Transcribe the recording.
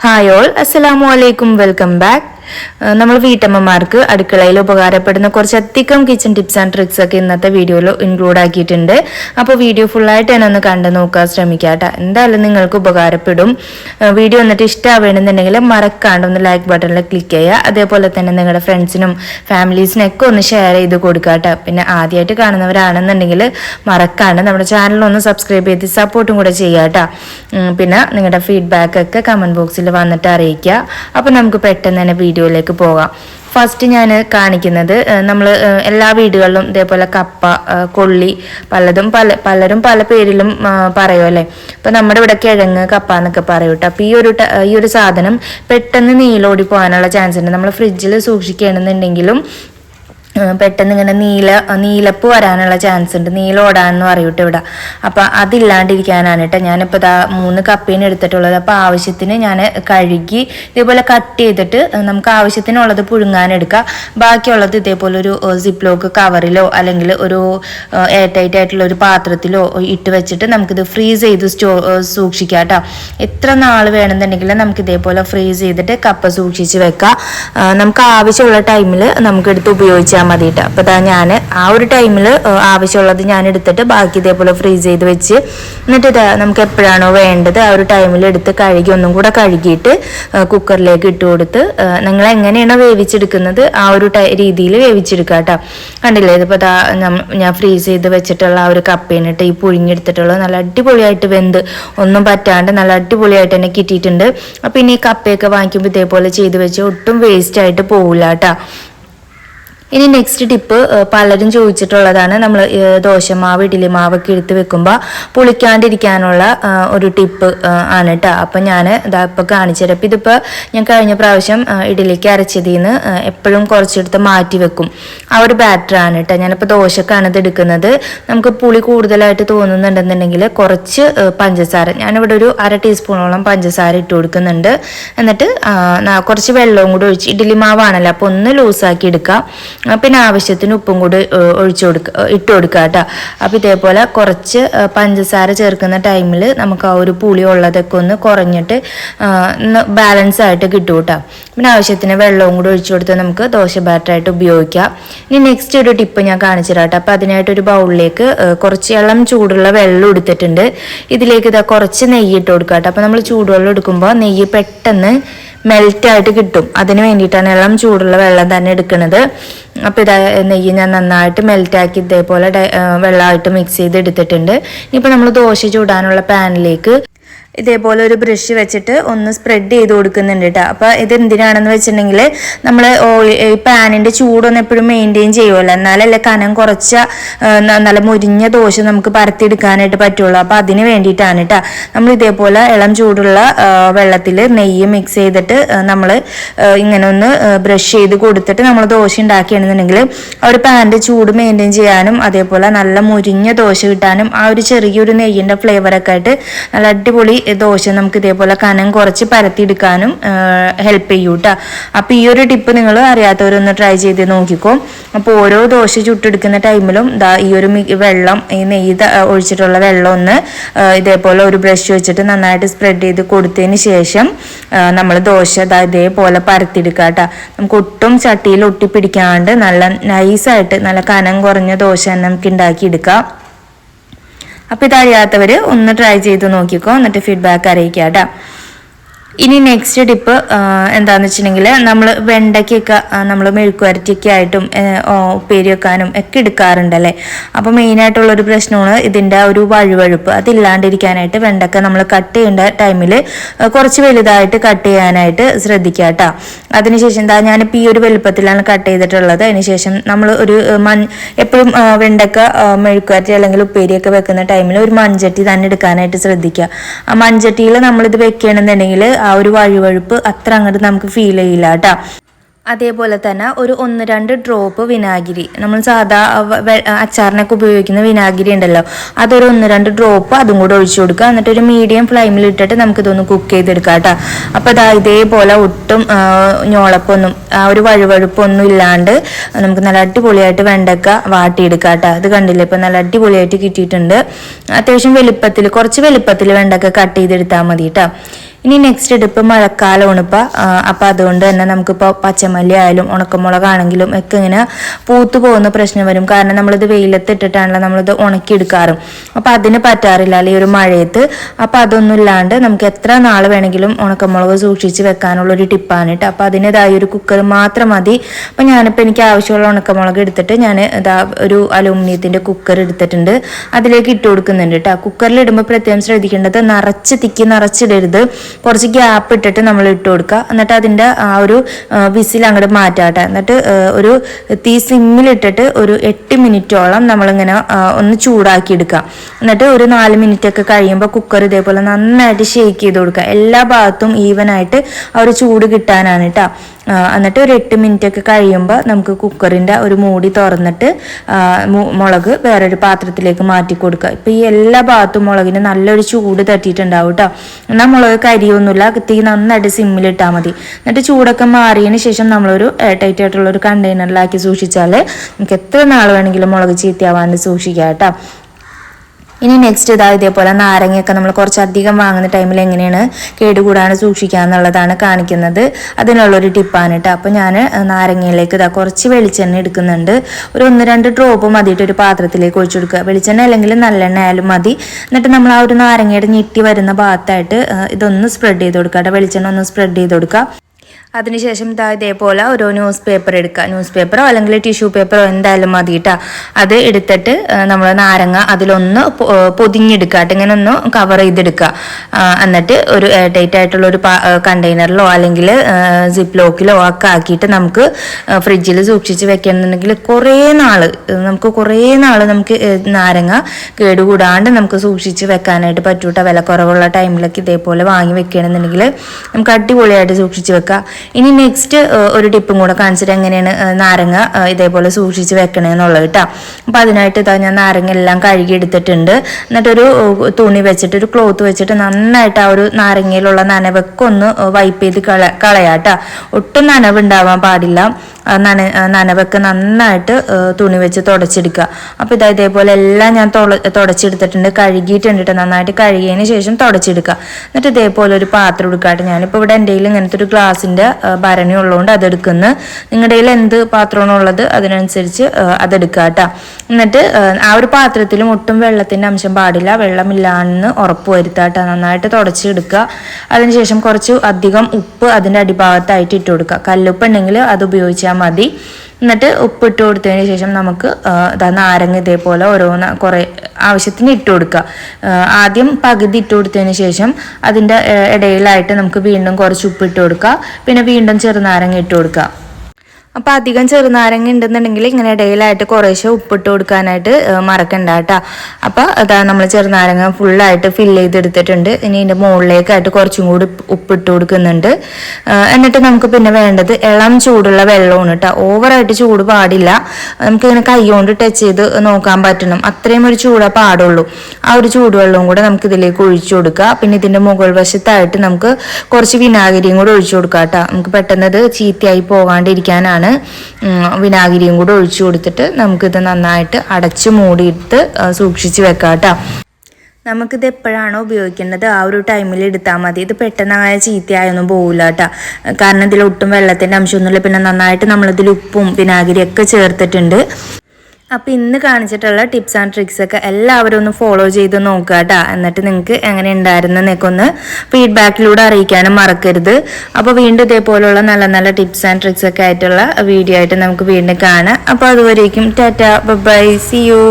Hi all അസ്സലാമു അലൈക്കും welcome back നമ്മൾ വീട്ടമ്മമാർക്ക് അടുക്കളയിൽ ഉപകാരപ്പെടുന്ന കുറച്ച് അധികം കിച്ചൺ ടിപ്സ് ആൻഡ് ട്രിക്സ് ഒക്കെ ഇന്നത്തെ വീഡിയോയിൽ ഇൻക്ലൂഡ് ആക്കിയിട്ടുണ്ട്. അപ്പോൾ വീഡിയോ ഫുള്ളായിട്ട് തന്നെ ഒന്ന് കണ്ടു നോക്കാൻ ശ്രമിക്കുക കേട്ടോ എന്തായാലും നിങ്ങൾക്ക് ഉപകാരപ്പെടും. വീഡിയോ എന്നിട്ട് ഇഷ്ടമാവേണമെന്നുണ്ടെങ്കിൽ മറക്കാണ്ട് ഒന്ന് ലൈക്ക് ബട്ടണിൽ ക്ലിക്ക് ചെയ്യുക. അതേപോലെ തന്നെ നിങ്ങളുടെ ഫ്രണ്ട്സിനും ഫാമിലീസിനൊക്കെ ഒന്ന് ഷെയർ ചെയ്ത് കൊടുക്കുക കേട്ടോ പിന്നെ ആദ്യമായിട്ട് കാണുന്നവരാണെന്നുണ്ടെങ്കിൽ മറക്കാണ്ട് നമ്മുടെ ചാനൽ ഒന്ന് സബ്സ്ക്രൈബ് ചെയ്ത് സപ്പോർട്ടും കൂടെ ചെയ്യുക കേട്ടോ പിന്നെ നിങ്ങളുടെ ഫീഡ്ബാക്ക് ഒക്കെ കമന്റ് ബോക്സിൽ വന്നിട്ട് അറിയിക്കുക. അപ്പോൾ നമുക്ക് പെട്ടെന്ന് തന്നെ വീഡിയോയിലേക്ക് പോകാം. ഫസ്റ്റ് ഞാൻ കാണിക്കുന്നത് നമ്മൾ എല്ലാ വീടുകളിലും ഇതേപോലെ കപ്പ കൊള്ളി പലതും പല പലരും പല പേരിലും പറയും അല്ലേ? ഇപ്പം നമ്മുടെ ഇവിടെ കിഴങ്ങ് കപ്പ എന്നൊക്കെ പറയും കേട്ടോ. അപ്പോൾ ഈ ഒരു ഈ ഒരു സാധനം പെട്ടെന്ന് നീലോടി പോകാനുള്ള ചാൻസ് ഉണ്ട് നമ്മൾ ഫ്രിഡ്ജിൽ സൂക്ഷിക്കുകയാണെന്നുണ്ടെങ്കിലും പെട്ടെന്ന് ഇങ്ങനെ നീല നീലപ്പ് വരാനുള്ള ചാൻസ് ഉണ്ട്. നീല നീലോടാന്ന് പറയൂട്ടോ ഇവിടെ. അപ്പം അതില്ലാണ്ടിരിക്കാനാണ് കേട്ടോ ഞാനിപ്പോൾ ഇതാ മൂന്ന് കപ്പീന് എടുത്തിട്ടുള്ളത്. അപ്പോൾ ആവശ്യത്തിന് ഞാൻ കഴുകി ഇതേപോലെ കട്ട് ചെയ്തിട്ട് നമുക്ക് ആവശ്യത്തിനുള്ളത് പുഴുങ്ങാനെടുക്കുക ബാക്കിയുള്ളത് ഇതേപോലെ ഒരു സിപ്പ് ലോക്ക് കവറിലോ അല്ലെങ്കിൽ ഒരു എയർ ടൈറ്റ് ആയിട്ടുള്ള ഒരു പാത്രത്തിലോ ഇട്ട് വെച്ചിട്ട് നമുക്കിത് ഫ്രീസ് ചെയ്ത് സ്റ്റോ സൂക്ഷിക്കാം കേട്ടോ എത്ര നാൾ വേണമെന്നുണ്ടെങ്കിൽ നമുക്ക് ഇതേപോലെ ഫ്രീസ് ചെയ്തിട്ട് കപ്പ സൂക്ഷിച്ച് വെക്കാം. നമുക്ക് ആവശ്യമുള്ള ടൈമിൽ നമുക്ക് എടുത്ത് ഉപയോഗിച്ചാൽ മതി കേട്ടോ അപ്പോൾ ഇതാ ഞാൻ ആ ഒരു ടൈമിൽ ആവശ്യമുള്ളത് ഞാൻ എടുത്തിട്ട് ബാക്കി ഇതേപോലെ ഫ്രീസ് ചെയ്ത് വെച്ച് എന്നിട്ട് ഇതാ നമുക്ക് എപ്പോഴാണോ വേണ്ടത് ആ ഒരു ടൈമിൽ എടുത്ത് കഴുകി ഒന്നും കൂടെ കഴുകിയിട്ട് കുക്കറിലേക്ക് ഇട്ട് കൊടുത്ത് നിങ്ങൾ എങ്ങനെയാണോ വേവിച്ചെടുക്കുന്നത് ആ ഒരു രീതിയിൽ വേവിച്ചെടുക്കുക കേട്ടോ. കണ്ടില്ലേ? ഇതിപ്പോൾ ഞാൻ ഫ്രീസ് ചെയ്ത് വെച്ചിട്ടുള്ള ആ ഒരു കപ്പേനിട്ട് ഈ പുഴിഞ്ഞെടുത്തിട്ടുള്ളത് നല്ല അടിപൊളിയായിട്ട് വെന്ത് ഒന്നും പറ്റാണ്ട് നല്ല അടിപൊളിയായിട്ട് തന്നെ കിട്ടിയിട്ടുണ്ട്. അപ്പം ഇനി ഈ കപ്പയൊക്കെ വാങ്ങിക്കുമ്പോൾ ഇതേപോലെ ചെയ്ത് വെച്ച് ഒട്ടും വേസ്റ്റ് ആയിട്ട് പോകില്ല കേട്ടോ. ഇനി നെക്സ്റ്റ് ടിപ്പ് പലരും ചോദിച്ചിട്ടുള്ളതാണ് നമ്മൾ ദോശമാവ് ഇഡ്ഡലി മാവൊക്കെ എടുത്ത് വെക്കുമ്പോൾ പുളിക്കാണ്ടിരിക്കാനുള്ള ഒരു ടിപ്പ് ആണ് കേട്ടോ അപ്പം ഞാൻ ഇതാ ഇപ്പോൾ കാണിച്ചു തരാം. അപ്പം ഇതിപ്പോൾ ഞാൻ കഴിഞ്ഞ പ്രാവശ്യം ഇഡ്ഡലിക്ക് അരച്ചതിൽ നിന്ന് എപ്പോഴും കുറച്ചെടുത്ത് മാറ്റി വെക്കും. ആ ഒരു ബാറ്ററാണ് കേട്ടോ ഞാനിപ്പോൾ ദോശക്കാണ് ഇത് എടുക്കുന്നത്. നമുക്ക് പുളി കൂടുതലായിട്ട് തോന്നുന്നുണ്ടെന്നുണ്ടെങ്കിൽ കുറച്ച് പഞ്ചസാര. ഞാനിവിടെ ഒരു അര ടീസ്പൂണോളം പഞ്ചസാര ഇട്ട് കൊടുക്കുന്നുണ്ട്. എന്നിട്ട് കുറച്ച് വെള്ളവും കൂടി ഒഴിച്ച് ഇഡ്ഡലി മാവാണല്ലോ അപ്പോൾ ഒന്ന് ലൂസാക്കി എടുക്കുക ആ, പിന്നെ ആവശ്യത്തിന് ഉപ്പും കൂടി ഒഴിച്ചു കൊടുക്കുക ഇട്ട് കൊടുക്കുക കേട്ടോ. അപ്പോൾ ഇതേപോലെ കുറച്ച് പഞ്ചസാര ചേർക്കുന്ന ടൈമിൽ നമുക്ക് ആ ഒരു പുളി ഉള്ളതൊക്കെ ഒന്ന് കുറഞ്ഞിട്ട് ബാലൻസ് ആയിട്ട് കിട്ടും കേട്ടോ. പിന്നെ ആവശ്യത്തിന് വെള്ളവും കൂടി ഒഴിച്ചു കൊടുത്ത് നമുക്ക് ദോശ ബാറ്ററായിട്ട് ഉപയോഗിക്കാം. ഇനി നെക്സ്റ്റ് ഒരു ടിപ്പ് ഞാൻ കാണിച്ചു തരാം കേട്ടോ. അപ്പോൾ അതിനായിട്ട് ഒരു ബൗളിലേക്ക് കുറച്ച് ഇളം ചൂടുള്ള വെള്ളം എടുത്തിട്ടുണ്ട്. ഇതിലേക്ക് ഇതാ കുറച്ച് നെയ്യ് ഇട്ട് കൊടുക്കുക കേട്ടോ. അപ്പോൾ നമ്മൾ ചൂടുവെള്ളം എടുക്കുമ്പോൾ നെയ്യ് പെട്ടെന്ന് മെൽറ്റ് ആയിട്ട് കിട്ടും. അതിന് വേണ്ടിയിട്ടാണ് എല്ലാം ചൂടുള്ള വെള്ളം തന്നെ എടുക്കുന്നത് അപ്പോൾ ഇതാ നെയ്യ് ഞാൻ നന്നായിട്ട് മെൽറ്റാക്കി ഇതേപോലെ വെള്ളമായിട്ട് മിക്സ് ചെയ്ത് എടുത്തിട്ടുണ്ട് ഇനിയിപ്പോൾ നമ്മൾ ദോശ ചൂടാനുള്ള പാനിലേക്ക് ഇതേപോലെ ഒരു ബ്രഷ് വെച്ചിട്ട് ഒന്ന് സ്പ്രെഡ് ചെയ്ത് കൊടുക്കുന്നുണ്ട് കേട്ടോ അപ്പോൾ ഇത് എന്തിനാണെന്ന് വെച്ചിട്ടുണ്ടെങ്കിൽ നമ്മൾ ഈ പാനിന്റെ ചൂടൊന്നും എപ്പോഴും മെയിന്റെയിൻ ചെയ്യുമല്ലോ എന്നാലല്ലേ കനം കുറച്ച നല്ല മുരിഞ്ഞ ദോശ നമുക്ക് പരത്തിയെടുക്കാനായിട്ട് പറ്റുള്ളൂ. അപ്പോൾ അതിന് വേണ്ടിയിട്ടാണ് കേട്ടോ നമ്മൾ ഇതേപോലെ ഇളം ചൂടുള്ള വെള്ളത്തിൽ നെയ്യ് മിക്സ് ചെയ്തിട്ട് നമ്മൾ ഇങ്ങനെ ഒന്ന് ബ്രഷ് ചെയ്ത് കൊടുത്തിട്ട് നമ്മൾ ദോശ ഉണ്ടാക്കിയാണെന്നുണ്ടെങ്കിൽ ആ ഒരു പാനിന്റെ ചൂട് മെയിന്റെയിൻ ചെയ്യാനും അതേപോലെ നല്ല മുരിഞ്ഞ ദോശ കിട്ടാനും ആ ഒരു ചെറിയൊരു നെയ്യിന്റെ ഫ്ലേവറൊക്കെ ആയിട്ട് നല്ല അടിപൊളി ദോശ നമുക്ക് ഇതേപോലെ കനം കുറച്ച് പരത്തിയെടുക്കാനും ഹെൽപ്പ് ചെയ്യും കേട്ടോ അപ്പോൾ ഈ ഒരു ടിപ്പ് നിങ്ങൾ അറിയാത്തവരൊന്ന് ട്രൈ ചെയ്ത് നോക്കിക്കോ. അപ്പോൾ ഓരോ ദോശ ചുട്ടെടുക്കുന്ന ടൈമിലും ദാ ഈ ഒരു വെള്ളം ഈ നെയ്യ് ഒഴിച്ചിട്ടുള്ള വെള്ളം ഒന്ന് ഇതേപോലെ ഒരു ബ്രഷ് വെച്ചിട്ട് നന്നായിട്ട് സ്പ്രെഡ് ചെയ്ത് കൊടുത്തതിന് ശേഷം നമ്മൾ ദോശ ദാ ഇതേപോലെ പരത്തിയെടുക്കുക കേട്ടോ നമുക്ക് ഒട്ടും ചട്ടിയിൽ ഒട്ടിപ്പിടിക്കാണ്ട് നല്ല നൈസായിട്ട് നല്ല കനം കുറഞ്ഞ ദോശ തന്നെ നമുക്ക് ഉണ്ടാക്കിയെടുക്കാം അപ്പോൾ ഇതറിയാത്തവർ ഒന്ന് ട്രൈ ചെയ്ത് നോക്കിക്കോ എന്നിട്ട് ഫീഡ്ബാക്ക് അറിയിക്കാം കേട്ടോ ഇനി നെക്സ്റ്റ് ടിപ്പ് എന്താണെന്ന് വെച്ചിട്ടുണ്ടെങ്കിൽ നമ്മൾ വെണ്ടയ്ക്കൊക്കെ നമ്മൾ മെഴുക്കുവരട്ടിയൊക്കെ ആയിട്ടും ഉപ്പേരി വെക്കാനും ഒക്കെ എടുക്കാറുണ്ടല്ലേ? അപ്പോൾ മെയിനായിട്ടുള്ള ഒരു പ്രശ്നമാണ് ഇതിന്റെ ഒരു വഴുവഴുപ്പ്. അതില്ലാണ്ടിരിക്കാനായിട്ട് വെണ്ടക്ക നമ്മൾ കട്ട് ചെയ്യേണ്ട ടൈമിൽ കുറച്ച് വലുതായിട്ട് കട്ട് ചെയ്യാനായിട്ട് ശ്രദ്ധിക്കുക കേട്ടോ അതിനുശേഷം എന്താ ഞാനിപ്പോൾ ഈ ഒരു വലുപ്പത്തിലാണ് കട്ട് ചെയ്തിട്ടുള്ളത്. അതിനുശേഷം നമ്മൾ ഒരു മൺ എപ്പോഴും വെണ്ടക്ക മെഴുക്കുവരട്ടി അല്ലെങ്കിൽ ഉപ്പേരിയൊക്കെ വെക്കുന്ന ടൈമിൽ ഒരു മൺചട്ടി തന്നെ എടുക്കാനായിട്ട് ശ്രദ്ധിക്കുക ആ മൺചട്ടിയിൽ നമ്മളിത് വെക്കണമെന്നുണ്ടെങ്കിൽ ഒരു വഴുവഴുപ്പ് അത്ര അങ്ങോട്ട് നമുക്ക് ഫീൽ ചെയ്യില്ല കേട്ടോ അതേപോലെ തന്നെ ഒരു ഒന്ന് രണ്ട് ഡ്രോപ്പ് വിനാഗിരി. നമ്മൾ സാധാ അച്ചാറിനൊക്കെ ഉപയോഗിക്കുന്ന വിനാഗിരി ഉണ്ടല്ലോ. അതൊരു ഒന്ന് രണ്ട് ഡ്രോപ്പ് അതും കൂടെ ഒഴിച്ചു കൊടുക്കുക. എന്നിട്ട് ഒരു മീഡിയം ഫ്ലെയിമിൽ ഇട്ടിട്ട് നമുക്ക് ഇതൊന്ന് കുക്ക് ചെയ്തെടുക്കാം കേട്ടോ അപ്പോൾ അതാ ഇതേപോലെ ഒട്ടും ഞോളപ്പൊന്നും ആ ഒരു വഴുവഴുപ്പൊന്നും ഇല്ലാണ്ട് നമുക്ക് നല്ല അടിപൊളിയായിട്ട് വെണ്ടക്ക വാട്ടിയെടുക്കാം കേട്ടോ അത് കണ്ടില്ലേ? ഇപ്പം നല്ല അടിപൊളിയായിട്ട് കിട്ടിയിട്ടുണ്ട്. അത്യാവശ്യം വലുപ്പത്തിൽ കുറച്ച് വലുപ്പത്തിൽ വെണ്ടക്ക കട്ട് ചെയ്തെടുത്താൽ മതി കേട്ടോ ഇനി നെക്സ്റ്റ് ഇടിപ്പം മഴക്കാലമാണ് ഇപ്പം അപ്പം അതുകൊണ്ട് തന്നെ നമുക്കിപ്പോൾ പച്ചമല്ലി ആയാലും ഉണക്കമുളകാണെങ്കിലും ഒക്കെ ഇങ്ങനെ പൂത്തു പോകുന്ന പ്രശ്നം വരും. കാരണം നമ്മളിത് വെയിലത്ത് ഇട്ടിട്ടാണല്ലോ നമ്മളിത് ഉണക്കിയെടുക്കാറും. അപ്പം അതിന് പറ്റാറില്ല അല്ലെങ്കിൽ ഒരു മഴയത്ത്. അപ്പം അതൊന്നും ഇല്ലാണ്ട് നമുക്ക് എത്ര നാൾ വേണമെങ്കിലും ഉണക്കമുളക് സൂക്ഷിച്ച് വെക്കാനുള്ള ഒരു ടിപ്പാണ് കേട്ടോ അപ്പം അതിന്റെതായ ഒരു കുക്കർ മാത്രം മതി. അപ്പം ഞാനിപ്പോൾ എനിക്ക് ആവശ്യമുള്ള ഉണക്കമുളക് എടുത്തിട്ട് ഞാൻ ഇതാ ഒരു അലൂമിനിയത്തിന്റെ കുക്കർ എടുത്തിട്ടുണ്ട്. അതിലേക്ക് ഇട്ട് കൊടുക്കുന്നുണ്ട് കേട്ടോ കുക്കറിൽ ഇടുമ്പോൾ പ്രത്യേകം ശ്രദ്ധിക്കേണ്ടത് നിറച്ച് തിക്കി നിറച്ചിടരുത്. കുറച്ച് ഗ്യാപ്പ് ഇട്ടിട്ട് നമ്മൾ ഇട്ട് കൊടുക്കുക. എന്നിട്ട് അതിന്റെ ആ ഒരു വിസിൽ അങ്ങോട്ട് മാറ്റാട്ടെ. എന്നിട്ട് ഒരു തീ സിമ്മിലിട്ടിട്ട് ഒരു എട്ട് മിനിറ്റോളം നമ്മളിങ്ങനെ ഒന്ന് ചൂടാക്കി എടുക്കുക. എന്നിട്ട് ഒരു നാല് മിനിറ്റ് ഒക്കെ കഴിയുമ്പോൾ കുക്കർ ഇതേപോലെ നന്നായിട്ട് ഷേക്ക് ചെയ്ത് കൊടുക്കുക. എല്ലാ ഭാഗത്തും ഈവനായിട്ട് ആ ഒരു ചൂട് കിട്ടാനാണ് കേട്ടോ എന്നിട്ട് ഒരു എട്ട് മിനിറ്റ് ഒക്കെ കഴിയുമ്പോൾ നമുക്ക് കുക്കറിന്റെ ഒരു മൂടി തുറന്നിട്ട് മുളക് വേറൊരു പാത്രത്തിലേക്ക് മാറ്റി കൊടുക്കുക. ഇപ്പം ഈ എല്ലാ ഭാഗത്തും മുളകിന് നല്ലൊരു ചൂട് തട്ടിയിട്ടുണ്ടാവും കേട്ടോ എന്നാൽ മുളക് കരിയൊന്നുമില്ല തീ നന്നായിട്ട് സിമ്മിലിട്ടാൽ മതി. എന്നിട്ട് ചൂടൊക്കെ മാറിയതിന് ശേഷം നമ്മളൊരു ടൈറ്റ് ആയിട്ടുള്ള ഒരു കണ്ടെയ്നറിലാക്കി സൂക്ഷിച്ചാൽ നമുക്ക് എത്ര നാൾ വേണമെങ്കിലും മുളക് ചീത്തയാവാണ്ട് സൂക്ഷിക്കാം കേട്ടോ ഇനി നെക്സ്റ്റ് ഇതാ ഇതേപോലെ നാരങ്ങയൊക്കെ നമ്മൾ കുറച്ചധികം വാങ്ങുന്ന ടൈമിൽ എങ്ങനെയാണ് കേടുകൂടാണ്ട് സൂക്ഷിക്കുക എന്നുള്ളതാണ് കാണിക്കുന്നത്. അതിനുള്ളൊരു ടിപ്പാണ് കേട്ടോ അപ്പോൾ ഞാൻ നാരങ്ങയിലേക്ക് ഇതാ കുറച്ച് വെളിച്ചെണ്ണ എടുക്കുന്നുണ്ട്. ഒരു ഒന്ന് രണ്ട് ഡ്രോപ്പ് മതിയിട്ട് ഒരു പാത്രത്തിലേക്ക് ഒഴിച്ചു കൊടുക്കുക. വെളിച്ചെണ്ണ അല്ലെങ്കിൽ നല്ലെണ്ണ ആയാലും മതി. എന്നിട്ട് നമ്മൾ ആ ഒരു നാരങ്ങയുടെ ഞെട്ടി വരുന്ന ഭാഗത്തായിട്ട് ഇതൊന്ന് സ്പ്രെഡ് ചെയ്ത് കൊടുക്കുക കേട്ടോ വെളിച്ചെണ്ണ ഒന്ന് സ്പ്രെഡ് ചെയ്ത് കൊടുക്കുക. അതിനുശേഷം ഇതാ ഇതേപോലെ ഓരോ ന്യൂസ് പേപ്പർ എടുക്കുക. ന്യൂസ് പേപ്പറോ അല്ലെങ്കിൽ ടിഷ്യൂ പേപ്പറോ എന്തായാലും മതി കേട്ടോ അത് എടുത്തിട്ട് നമ്മൾ നാരങ്ങ അതിലൊന്ന് പൊതിഞ്ഞെടുക്കുക. കേട്ടോ ഇങ്ങനെ ഒന്ന് കവർ ചെയ്തെടുക്കുക. എന്നിട്ട് ഒരു എയർ ടൈറ്റ് ആയിട്ടുള്ള ഒരു കണ്ടെയ്നറിലോ അല്ലെങ്കിൽ സിപ്പ് ലോക്കിലോ ഒക്കെ ആക്കിയിട്ട് നമുക്ക് ഫ്രിഡ്ജിൽ സൂക്ഷിച്ച് വെക്കണമെന്നുണ്ടെങ്കിൽ കുറേ നാൾ നമുക്ക് കുറേ നാൾ നമുക്ക് നാരങ്ങ കേടുകൂടാണ്ട് നമുക്ക് സൂക്ഷിച്ച് വെക്കാനായിട്ട് പറ്റൂട്ട. വില കുറവുള്ള ടൈമിലൊക്കെ ഇതേപോലെ വാങ്ങി വെക്കുകയാണെന്നുണ്ടെങ്കിൽ നമുക്ക് അടിപൊളിയായിട്ട് സൂക്ഷിച്ച് വെക്കാം. ഇനി നെക്സ്റ്റ് ഒരു ടിപ്പും കൂടെ കാണിച്ചിട്ട് എങ്ങനെയാണ് നാരങ്ങ ഇതേപോലെ സൂക്ഷിച്ച് വെക്കണമെന്നുള്ളത് കേട്ടോ അപ്പം അതിനായിട്ട് ഇതാ ഞാൻ നാരങ്ങ എല്ലാം കഴുകി എടുത്തിട്ടുണ്ട്. എന്നിട്ടൊരു തുണി വെച്ചിട്ട് ഒരു ക്ലോത്ത് വെച്ചിട്ട് നന്നായിട്ട് ആ ഒരു നാരങ്ങയിലുള്ള നനവൊക്കെ ഒന്ന് വൈപ്പ് ചെയ്ത് കള കളയാട്ടോ ഒട്ടും നനവ് ഉണ്ടാവാൻ പാടില്ല നന നനവൊക്കെ നന്നായിട്ട് തുണി വെച്ച് തുടച്ചെടുക്കുക. അപ്പോൾ ഇതാ ഇതേപോലെ എല്ലാം ഞാൻ തുട തുടച്ചെടുത്തിട്ടുണ്ട്. കഴുകിയിട്ടുണ്ട് ട്ടോ. നന്നായിട്ട് കഴുകിയതിന് ശേഷം തുടച്ചെടുക്കുക. എന്നിട്ട് ഇതേപോലെ ഒരു പാത്രം എടുക്കാട്ട് ഞാനിപ്പോൾ ഇവിടെ എന്റെ ഇങ്ങനത്തെ ഒരു ഗ്ലാസിന്റെ ഭരണി ഉള്ളതുകൊണ്ട് അതെടുക്കുന്നു. നിങ്ങളുടെ കയ്യിൽ എന്ത് പാത്രമാണോ ഉള്ളത് അതിനനുസരിച്ച് അതെടുക്കുക കേട്ടോ. എന്നിട്ട് ആ ഒരു പാത്രത്തിലും ഒട്ടും വെള്ളത്തിന്റെ അംശം പാടില്ല. വെള്ളമില്ലാന്ന് ഉറപ്പ് വരുത്തുക കേട്ടോ. നന്നായിട്ട് തുടച്ചെടുക്കുക അതിനുശേഷം കുറച്ച് അധികം ഉപ്പ് അതിന്റെ അടിഭാഗത്തായിട്ട് ഇട്ട് കൊടുക്കുക. കല്ലുപ്പ് ഉണ്ടെങ്കിൽ അത് ഉപയോഗിച്ചാൽ മതി. എന്നിട്ട് ഉപ്പ് ഇട്ട് കൊടുത്തതിന് ശേഷം നമുക്ക് നാരങ്ങ ഇതേപോലെ ഓരോന്ന് കുറേ ആവശ്യത്തിന് ഇട്ട് കൊടുക്കുക. ആദ്യം പകുതി ഇട്ട് കൊടുത്തതിന് ശേഷം അതിന്റെ ഇടയിലായിട്ട് നമുക്ക് വീണ്ടും കുറച്ച് ഉപ്പിട്ട് കൊടുക്കുക. പിന്നെ വീണ്ടും ചെറുനാരങ്ങ ഇട്ട് കൊടുക്കുക. അപ്പോൾ അധികം ചെറുനാരങ്ങ ഉണ്ടെന്നുണ്ടെങ്കിൽ ഇങ്ങനെ ഇടയിലായിട്ട് കുറേശ്ശെ ഉപ്പിട്ട് കൊടുക്കാനായിട്ട് മറക്കണ്ട കേട്ടോ. അപ്പോൾ അതാ നമ്മൾ ചെറുനാരങ്ങ ഫുള്ളായിട്ട് ഫില്ല് ചെയ്തെടുത്തിട്ടുണ്ട്. ഇനി ഇതിന്റെ മുകളിലേക്കായിട്ട് കുറച്ചും കൂടി ഉപ്പിട്ട് കൊടുക്കുന്നുണ്ട്. എന്നിട്ട് നമുക്ക് പിന്നെ വേണ്ടത് ഇളം ചൂടുള്ള വെള്ളമാണ് കേട്ടോ. ഓവറായിട്ട് ചൂട് പാടില്ല. നമുക്കിങ്ങനെ കൈകൊണ്ട് ടച്ച് ചെയ്ത് നോക്കാൻ പറ്റണം. അത്രയും ഒരു ചൂടാ പാടുള്ളൂ. ആ ഒരു ചൂടുവെള്ളവും കൂടെ നമുക്ക് ഇതിലേക്ക് ഒഴിച്ചു കൊടുക്കുക പിന്നെ ഇതിന്റെ മുകൾ വശത്തായിട്ട് നമുക്ക് കുറച്ച് വിനാഗിരിയും കൂടെ ഒഴിച്ചു കൊടുക്കാം കേട്ടോ. നമുക്ക് പെട്ടെന്ന് അത് ചീത്തയായി പോകാണ്ടിരിക്കാനാണ്. ഉം, വിനാഗിരിയും കൂടെ ഒഴിച്ചു കൊടുത്തിട്ട് നമുക്കിത് നന്നായിട്ട് അടച്ച് മൂടിയിട്ട് സൂക്ഷിച്ച് വെക്കാം കേട്ടോ നമുക്കിത് എപ്പോഴാണോ ഉപയോഗിക്കേണ്ടത് ആ ഒരു ടൈമിൽ എടുത്താൽ മതി. ഇത് പെട്ടെന്നായ ചീത്തയായൊന്നും പോകില്ല കേട്ടോ കാരണം ഇതിൽ ഒട്ടും വെള്ളത്തിന്റെ അംശമൊന്നുമില്ല. പിന്നെ നന്നായിട്ട് നമ്മളിതിൽ ഉപ്പും വിനാഗിരിയൊക്കെ ചേർത്തിട്ടുണ്ട്. അപ്പോൾ ഇന്ന് കാണിച്ചിട്ടുള്ള ടിപ്സ് ആൻഡ് ട്രിക്സ് ഒക്കെ എല്ലാവരും ഒന്ന് ഫോളോ ചെയ്ത് നോക്കുക കേട്ടോ. എന്നിട്ട് നിങ്ങൾക്ക് എങ്ങനെ ഉണ്ടായിരുന്നെന്നൊക്കെ ഒന്ന് ഫീഡ്ബാക്കിലൂടെ അറിയിക്കാനും മറക്കരുത്. അപ്പോൾ വീണ്ടും ഇതേപോലുള്ള നല്ല നല്ല ടിപ്സ് ആൻഡ് ട്രിക്സ് ഒക്കെ ആയിട്ടുള്ള വീഡിയോ ആയിട്ട് നമുക്ക് വീണ്ടും കാണാം. അപ്പോൾ അതുവരേക്കും ടാറ്റ. By C U